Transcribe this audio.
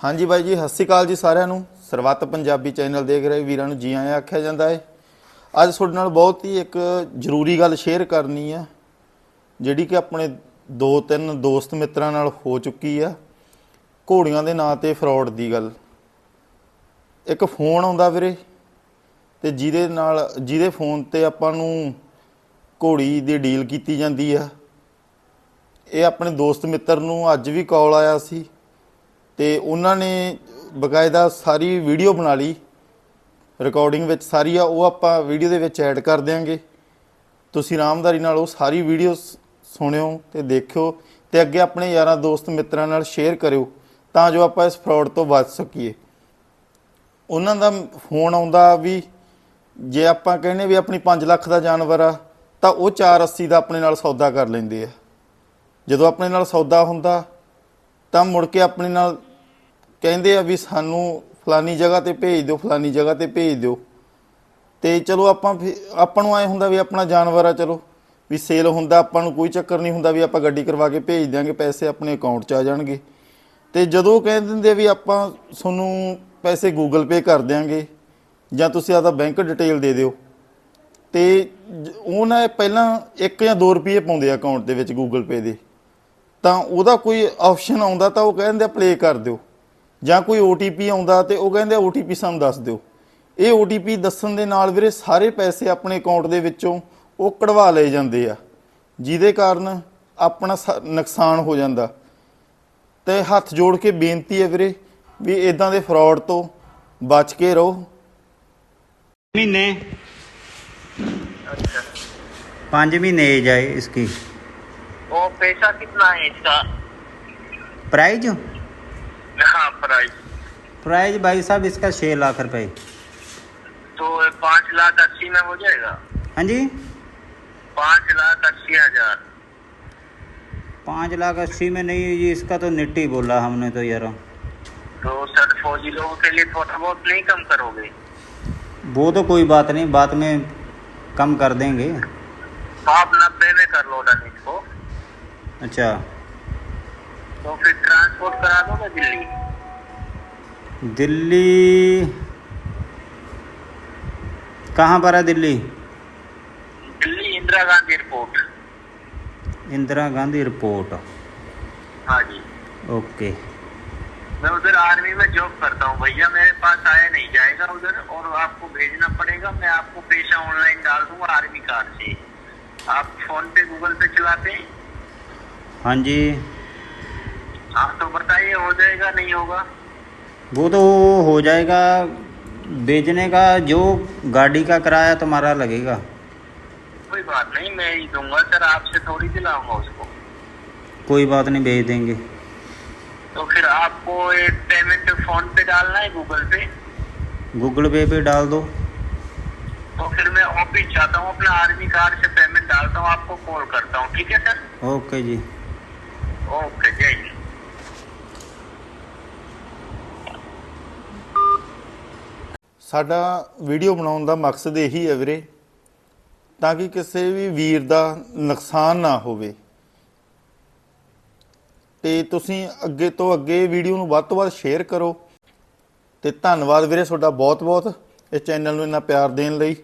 ਹਾਂਜੀ ਬਾਈ ਜੀ, ਸਤਿ ਸ਼੍ਰੀ ਅਕਾਲ ਜੀ ਸਾਰਿਆਂ ਨੂੰ। ਸਰਵੱਤ ਪੰਜਾਬੀ ਚੈਨਲ ਦੇਖ ਰਹੇ ਵੀਰਾਂ ਨੂੰ, ਜੀ ਆਇਆਂ ਆਖਿਆ ਜਾਂਦਾ ਹੈ ਅੱਜ ਤੁਹਾਡੇ ਨਾਲ ਬਹੁਤ ਹੀ ਇੱਕ ਜ਼ਰੂਰੀ ਗੱਲ ਸ਼ੇਅਰ ਕਰਨੀ ਆ, ਜਿਹੜੀ ਕਿ ਆਪਣੇ ਦੋ ਤਿੰਨ ਦੋਸਤ ਮਿੱਤਰਾਂ ਨਾਲ ਹੋ ਚੁੱਕੀ ਆ, ਘੋੜੀਆਂ ਦੇ ਨਾਂ ਤੇ ਫਰਾਡ ਦੀ ਗੱਲ। ਇੱਕ ਫੋਨ ਆਉਂਦਾ ਵੀਰੇ, ਤੇ ਜਿਹਦੇ ਨਾਲ, ਜਿਹਦੇ ਫੋਨ ਤੇ ਆਪਾਂ ਨੂੰ ਘੋੜੀ ਦੀ ਡੀਲ ਕੀਤੀ ਜਾਂਦੀ ਆ। ਇਹ ਆਪਣੇ ਦੋਸਤ ਮਿੱਤਰ ਨੂੰ ਅੱਜ ਵੀ ਕਾਲ ਆਇਆ ਸੀ। ਤੇ ਉਹਨਾਂ ਨੇ ਬਕਾਇਦਾ ਸਾਰੀ ਵੀਡੀਓ ਬਣਾ ਲਈ। ਰਿਕਾਰਡਿੰਗ ਵਿੱਚ ਸਾਰੀ ਆ, ਉਹ ਆਪਾਂ ਵੀਡੀਓ ਦੇ ਵਿੱਚ ਐਡ ਕਰ ਦਿਆਂਗੇ। ਤੁਸੀਂ ਆਰਾਮਦਾਰੀ ਨਾਲ ਉਹ ਸਾਰੀ ਵੀਡੀਓ ਸੁਣਿਓ ਤੇ ਦੇਖਿਓ ਤੇ ਅੱਗੇ ਆਪਣੇ ਯਾਰਾਂ, ਦੋਸਤ, ਮਿੱਤਰਾਂ ਨਾਲ ਸ਼ੇਅਰ ਕਰਿਓ ਤਾਂ ਜੋ ਆਪਾਂ ਇਸ ਫਰਾਡ ਤੋਂ ਬਚ ਸਕੀਏ। ਉਹਨਾਂ ਦਾ ਫੋਨ ਆਉਂਦਾ ਵੀ ਜੇ ਆਪਾਂ ਕਹਿੰਨੇ ਵੀ ਆਪਣੀ 5 ਲੱਖ ਦਾ ਜਾਨਵਰ ਆ, ਤਾਂ ਉਹ 480 ਦਾ ਆਪਣੇ ਨਾਲ ਸੌਦਾ ਕਰ ਲੈਂਦੇ ਆ। ਜਦੋਂ ਆਪਣੇ ਨਾਲ ਸੌਦਾ ਹੁੰਦਾ, ਤਾਂ ਮੁੜ ਕੇ ਆਪਣੇ ਨਾਲ ਕਹਿੰਦੇ ਆ ਵੀ ਸਾਨੂੰ ਫਲਾਨੀ ਜਗ੍ਹਾ ਤੇ ਭੇਜ ਦਿਓ, ਫਲਾਨੀ ਜਗ੍ਹਾ ਤੇ ਭੇਜ ਦਿਓ। ਤੇ ਚਲੋ ਆਪਾਂ ਫਿਰ- ਆਪਾਂ ਨੂੰ ਐ ਹੁੰਦਾ ਵੀ ਆਪਣਾ ਜਾਨਵਰ ਆ, ਚਲੋ। ਵੀ ਸੇਲ ਹੁੰਦਾ, ਆਪਾਂ ਨੂੰ ਕੋਈ ਚੱਕਰ ਨਹੀਂ ਹੁੰਦਾ ਵੀ ਆਪਾਂ ਗੱਡੀ ਕਰਵਾ ਕੇ ਭੇਜ ਦਿਆਂਗੇ, ਪੈਸੇ ਆਪਣੇ ਅਕਾਊਂਟ 'ਚ ਆ ਜਾਣਗੇ। ਤੇ ਜਦੋਂ ਉਹ ਕਹਿ ਦਿੰਦੇ ਵੀ ਆਪਾਂ ਤੁਹਾਨੂੰ ਪੈਸੇ ਗੂਗਲ ਪੇ ਕਰ ਦਿਆਂਗੇ, ਜਾਂ ਤੁਸੀਂ ਆਦਾ ਬੈਂਕ ਡਿਟੇਲ ਦੇ ਦਿਓ, ਤੇ ਜ- ਉਹ ਪਹਿਲਾਂ 1 ਜਾਂ 2 ਰੁਪਏ ਪਾਉਂਦੇ ਆ ਅਕਾਊਂਟ ਦੇ ਵਿੱਚ ਗੂਗਲ ਪੇ ਦੇ। ਤਾਂ ਉਹਦਾ ਕੋਈ ਆਪਸ਼ਨ ਆਉਂਦਾ ਤਾਂ ਉਹ ਕਹਿੰਦੇ ਆ ਪਲੇ ਕਰ ਦਿਓ। ਜਾਂ ਕੋਈ OTP ਆਉਂਦਾ ਤੇ ਉਹ ਕਹਿੰਦੇ OTP ਸਾਨੂੰ ਦੱਸ ਦਿਓ ਇਹ OTP ਦੱਸਣ ਦੇ ਨਾਲ ਵੀਰੇ ਸਾਰੇ ਪੈਸੇ ਆਪਣੇ ਅਕਾਊਂਟ ਦੇ ਵਿੱਚੋਂ ਉਹ ਕਢਵਾ ਲਏ ਜਾਂਦੇ ਆ ਜਿਹਦੇ ਕਾਰਨ ਆਪਣਾ ਸ- ਨੁਕਸਾਨ ਹੋ ਜਾਂਦਾ ਤੇ ਹੱਥ ਜੋੜ ਕੇ ਬੇਨਤੀ ਹੈ ਵੀਰੇ ਵੀ ਇਦਾਂ ਦੇ ਫਰਾਡ ਤੋਂ ਬਚ ਕੇ ਰਹੋ महीने अच्छा पाँच महीने एज है इसकी वो पैसा कितना है इसका प्राइज हाँ प्राइस प्राइज भाई साहब इसका छः लाख रुपए। तो पाँच लाख अस्सी में हो जाएगा? हाँ जी। पाँच लाख अस्सी हज़ार। पाँच लाख अस्सी में नहीं ये इसका तो निट्टी बोला हमने तो यार। तो सर फौजी लोगों के लिए थोड़ा बहुत नहीं कम करोगे? वो तो कोई बात नहीं बाद में कम कर देंगे। आप नब्बे में कर लो डन इसको अच्छा। तो फिर ट्रांसपोर्ट करा दोगे दिल्ली। दिल्ली। कहाँ पर है Delhi? Delhi Indira Gandhi airport Indira Gandhi airport. हाँ जी। ओके। मैं उधर आर्मी में जॉब करता हूँ। भैया मेरे पास आया नहीं जाएगा उधर और आपको भेजना पड़ेगा। मैं आपको पैसा ऑनलाइन डाल दूँगा आर्मी कार्ड से। आप फ़ोन पे गूगल पे चलाते हैं? हाँ जी। आप तो बताइए हो जाएगा नहीं होगा? वो तो हो जाएगा। बेचने का जो गाड़ी का किराया तुम्हारा लगेगा। कोई बात नहीं मैं ही दूँगा सर आपसे थोड़ी दिलाऊँगा उसको। कोई बात नहीं भेज देंगे। तो फिर आपको एक पेमेंट फ़ोन पे डालना है गूगल पे? गूगल पे पे डाल दो। तो फिर मैं ऑफ़िस जाता हूँ अपना आर्मी कार्ड से पेमेंट डालता हूँ आपको कॉल करता हूँ। ठीक है सर? ओके जी। ओके जय ਸਾਡਾ ਵੀਡੀਓ ਬਣਾਉਣ ਦਾ ਮਕਸਦ ਇਹੀ ਹੈ ਵੀਰੇ, ਤਾਂ ਕਿ ਕਿਸੇ ਵੀ ਵੀਰ ਦਾ ਨੁਕਸਾਨ ਨਾ ਹੋਵੇ। ਤੇ ਤੁਸੀਂ ਅੱਗੇ ਤੋਂ ਅੱਗੇ ਵੀਡੀਓ ਨੂੰ ਵੱਧ ਤੋਂ ਵੱਧ ਸ਼ੇਅਰ ਕਰੋ। ਤੇ ਧੰਨਵਾਦ ਵੀਰੇ ਤੁਹਾਡਾ ਬਹੁਤ ਬਹੁਤ ਇਸ ਚੈਨਲ ਨੂੰ ਇੰਨਾ ਪਿਆਰ ਦੇਣ ਲਈ।